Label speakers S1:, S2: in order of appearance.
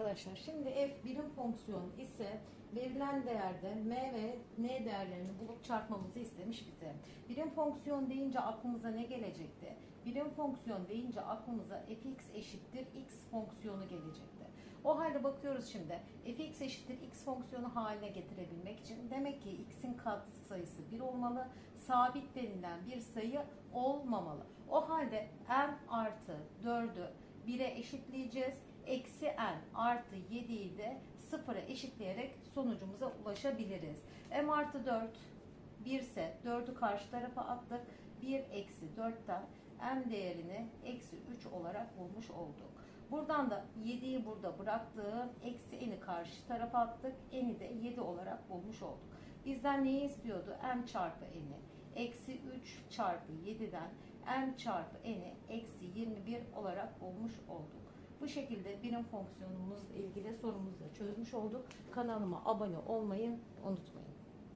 S1: arkadaşlar. Şimdi f birim fonksiyon ise verilen değerde m ve n değerlerini bulup çarpmamızı istemiş bize. Birim fonksiyon deyince aklımıza ne gelecekti? Birim fonksiyon deyince aklımıza fx eşittir x fonksiyonu gelecekti. O halde bakıyoruz şimdi fx eşittir x fonksiyonu haline getirebilmek için demek ki x'in katsayısı 1 olmalı, sabit denilen bir sayı olmamalı. O halde m artı 4'ü 1'e eşitleyeceğiz. Eksi n artı 7'yi de 0'a eşitleyerek sonucumuza ulaşabiliriz. m artı 4 1 ise 4'ü karşı tarafa attık. 1 eksi 4'ten m değerini eksi 3 olarak bulmuş olduk. Buradan da 7'yi burada bıraktığım eksi n'i karşı tarafa attık. n'i de 7 olarak bulmuş olduk. Bizden neyi istiyordu? m çarpı n'i. Eksi 3 çarpı 7'den m çarpı n'i eksi 21 olarak bulmuş olduk. Bu şekilde birim fonksiyonumuzla ilgili sorumuzu çözmüş olduk. Kanalıma abone olmayı unutmayın.